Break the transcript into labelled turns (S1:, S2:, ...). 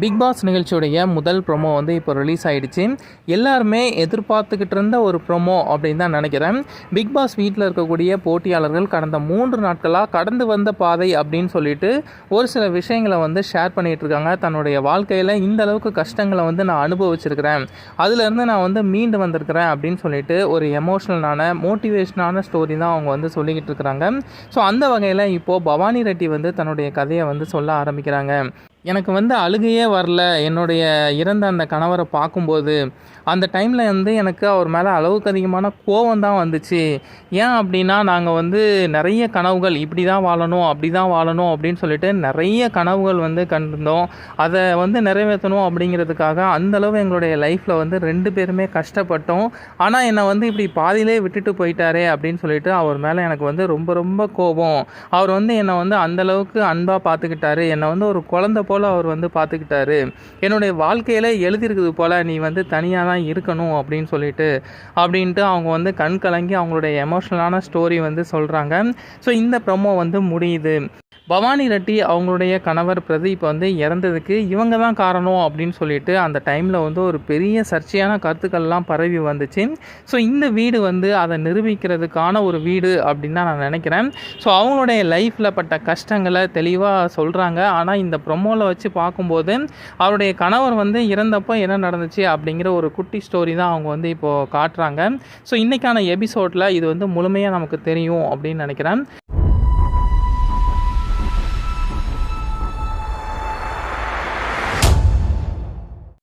S1: Big pass நிகழ்ச்சியுடைய முதல் promo வந்து இப்போ ரிலீஸ் ஆகிடுச்சு எல்லாருமே எதிர்பார்த்துக்கிட்டு இருந்த ஒரு ப்ரோமோ அப்படின்னு தான் நினைக்கிறேன். பிக் பாஸ் வீட்டில் இருக்கக்கூடிய போட்டியாளர்கள் கடந்த மூன்று நாட்களாக கடந்து வந்த பாதை அப்படின்னு சொல்லிட்டு ஒரு சில விஷயங்களை வந்து ஷேர் பண்ணிகிட்டு இருக்காங்க. தன்னுடைய வாழ்க்கையில் இந்த அளவுக்கு கஷ்டங்களை வந்து நான் அனுபவிச்சிருக்கிறேன். அதுலேருந்து நான் வந்து மீண்டு வந்திருக்கிறேன் அப்படின்னு சொல்லிட்டு ஒரு எமோஷ்னலான மோட்டிவேஷனான ஸ்டோரி தான் அவங்க வந்து சொல்லிக்கிட்டு இருக்கிறாங்க. ஸோ அந்த வகையில் இப்போது பவானி ரெட்டி வந்து தன்னுடைய கதையை வந்து சொல்ல ஆரம்பிக்கிறாங்க. எனக்கு வந்து அழுகையே வரல. என்னுடைய இறந்த அந்த கணவரை பார்க்கும்போது அந்த டைமில் வந்து எனக்கு அவர் மேலே அளவுக்கு அதிகமான கோவம் தான் வந்துச்சு. ஏன் அப்படின்னா நாங்கள் வந்து நிறைய கனவுகள் இப்படி தான் வாழணும் அப்படி தான் வாழணும் அப்படின்னு சொல்லிட்டு நிறைய கனவுகள் வந்து கண்டிருந்தோம். அதை வந்து நிறைவேற்றணும் அப்படிங்கிறதுக்காக அந்தளவு எங்களுடைய லைஃப்பில் வந்து ரெண்டு பேருமே கஷ்டப்பட்டோம். ஆனால் என்னை வந்து இப்படி பாதியிலே விட்டுட்டு போயிட்டாரே அப்படின்னு சொல்லிட்டு அவர் மேலே எனக்கு வந்து ரொம்ப ரொம்ப கோபம். அவர் வந்து என்னை வந்து அந்தளவுக்கு அன்பாக பார்த்துக்கிட்டாரு. என்னை வந்து ஒரு குழந்தை போல் அவர் வந்து பார்த்துக்கிட்டாரு. என்னுடைய வாழ்க்கையில் எழுதியிருக்குது போல் நீ வந்து தனியாக தான் இருக்கணும் அப்படின்னு சொல்லிட்டு அப்படின்ட்டு அவங்க வந்து கண் கலங்கி அவங்களுடைய எமோஷ்னலான ஸ்டோரி வந்து சொல்கிறாங்க ஸோ இந்த ப்ரொமோ வந்து முடியுது. பவானி ரெட்டி அவங்களுடைய கணவர் பிரதீப் வந்து இறந்ததுக்கு இவங்க தான் காரணம் அப்படின்னு சொல்லிட்டு அந்த டைமில் வந்து ஒரு பெரிய சர்ச்சையான கருத்துக்கள்லாம் பரவி வந்துச்சு. ஸோ இந்த வீடு வந்து அதை நிரூபிக்கிறதுக்கான ஒரு வீடு அப்படின்னு தான் நான் நினைக்கிறேன். ஸோ அவங்களுடைய லைஃப்பில் பட்ட கஷ்டங்களை தெளிவாக சொல்கிறாங்க ஆனால் இந்த ப்ரொமோவில் வச்சு பார்க்கும்போது அவருடைய கணவர் வந்து இறந்தப்போ என்ன நடந்துச்சு அப்படிங்கிற ஒரு குட்டி ஸ்டோரி தான் அவங்க வந்து இப்போது காட்டுறாங்க. ஸோ இன்றைக்கான எபிசோடில் இது வந்து முழுமையாக நமக்கு தெரியும் அப்படின்னு நினைக்கிறேன்.